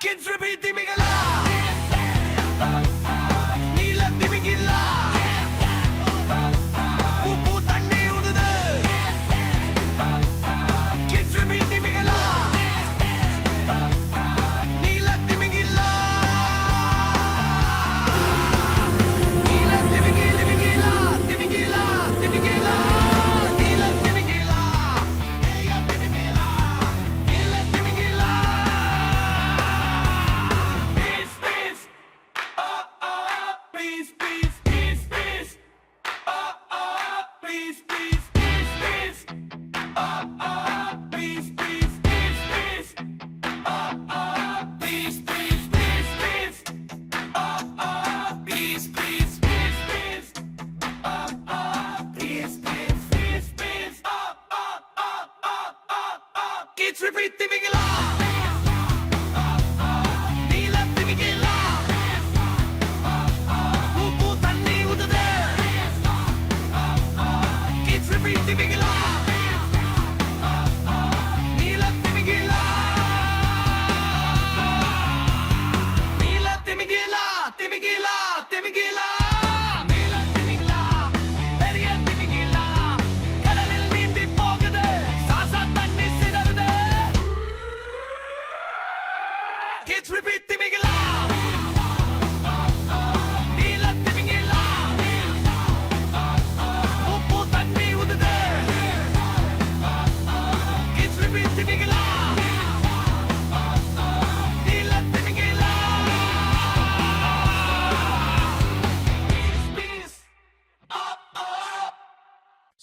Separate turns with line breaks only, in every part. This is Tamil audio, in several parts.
Kids repeating me. Miguel.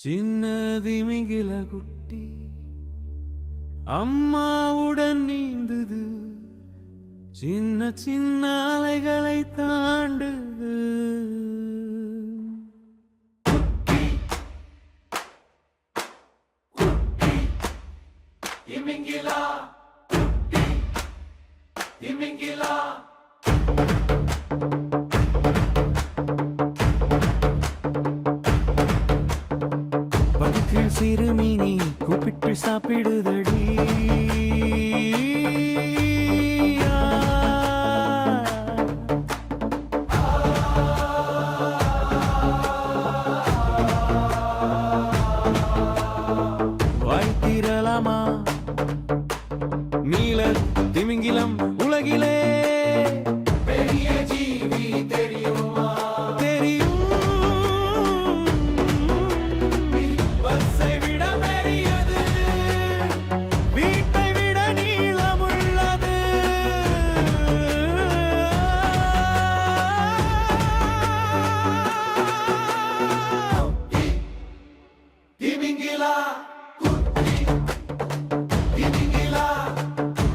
சின்னதி மிகில குட்டி அம்மாவுடன் நீந்தது. சின்ன சின்ன அலைகளை தாண்டுது. இமிங்கிலா
இமிங்கிலா. சாப்பிடுது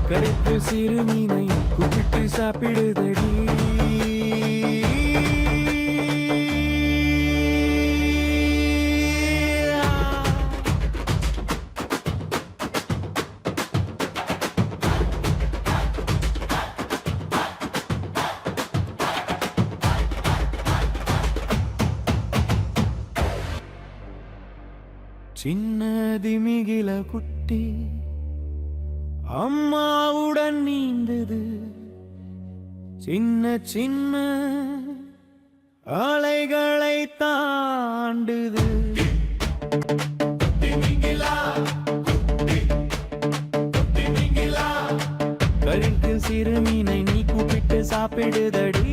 கிடைத்த
சிறு மீனை கூப்பிட்டு சாப்பிடுதடி. சின்னதிமிகில குட்டி அம்மாவுடன் நீந்தது. சின்ன சின்ன அலைகளை தாண்டுது. கருத்து சிறுமீனை நீ கூப்பிட்டு சாப்பிடுதடி.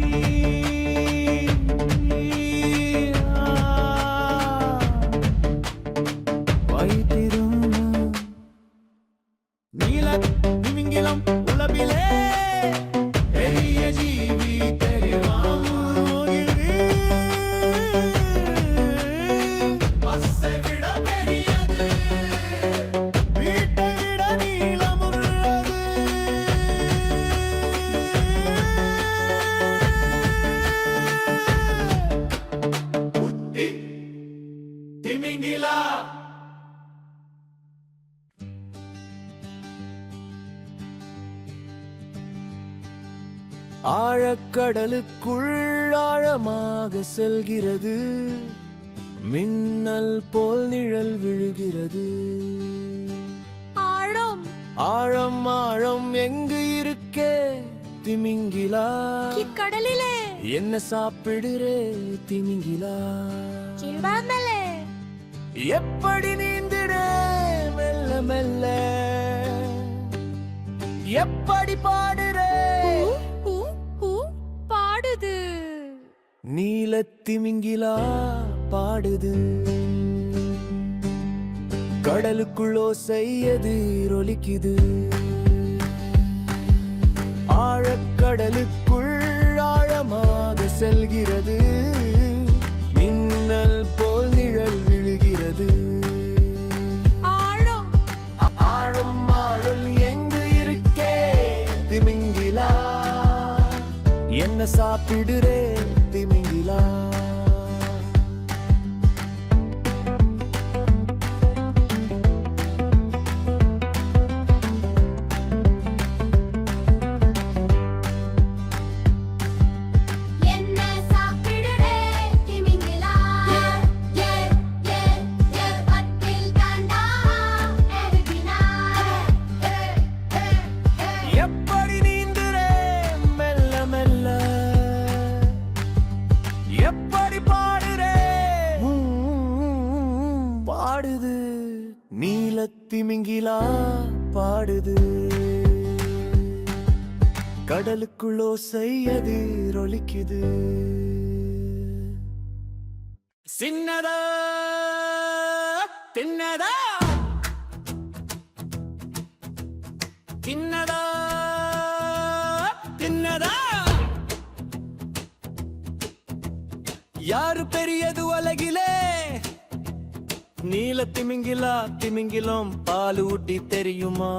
ஆழக்கடலுக்குள்ளாழமாக செல்கிறது. மின்னல் போல் நிழல் விழுகிறது.
ஆழம்.
ஆழம் ஆழம் எங்கு இருக்கே?
திமிங்கிலா.
கடலிலே
என்ன சாப்பிடுறே திமிங்கிலா. எப்படி நீந்திட மெல்ல மெல்ல. எப்படி
பாடு
நீல திமிங்கிலா பாடுது. கடலுக்குள்ளோ செய்யது ரொலிக்குது ஆழக்கடலுக்குள் ஆழமாக செல்கிறது. மின்னல் போல் நிழல் விழுகிறது.
ஆழம்.
ஆழம் ஆழல் எங்கு இருக்கே திமிங்கிலா? என்ன சாப்பிடுறே? திமிங்கிலா கடலுக்குள்ளோ செய்யது ரொலிக்குது. சின்னதா தின்னதா? தின்னதா தின்னதா? யாரு பெரியது உலகிலே? நீல திமிங்கிலா திமிங்கிலம் பால் ஊட்டி தெரியுமா?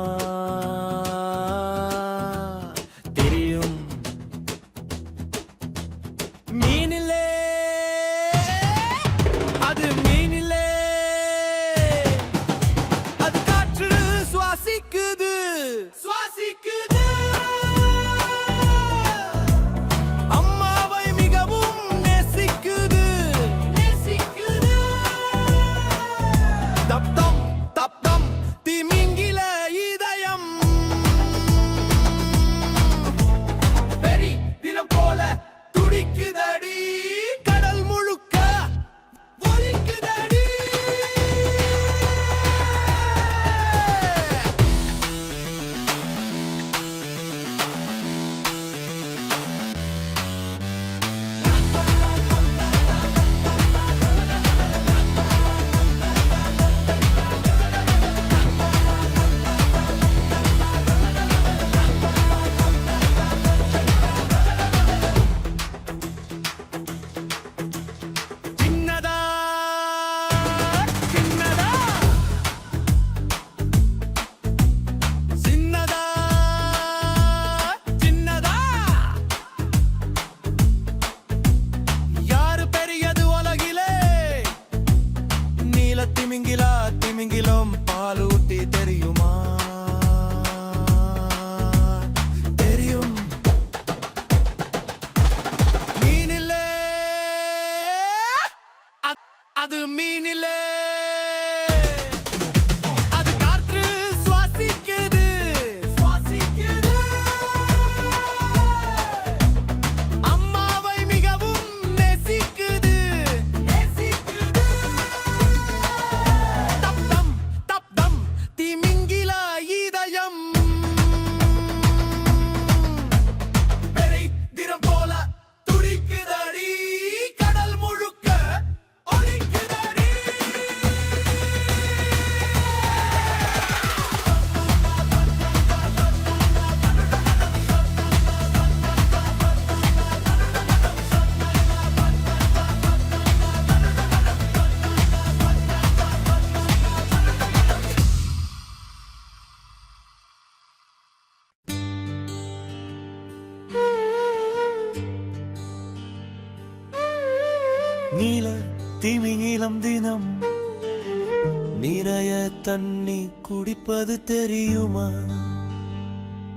குடிப்பது தெரியுமா?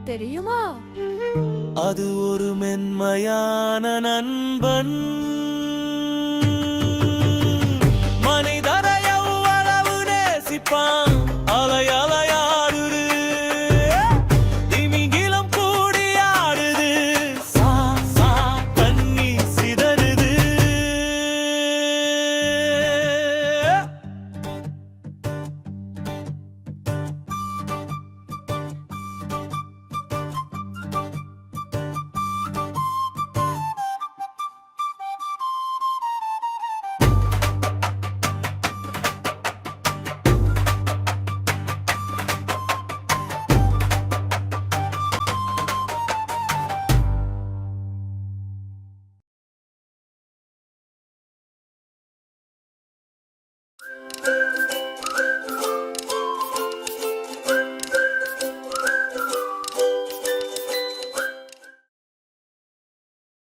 தெரியுமா?
அது ஒரு மென்மையான நண்பன். மனிதரை எவ்வளவு நேசிப்பான்.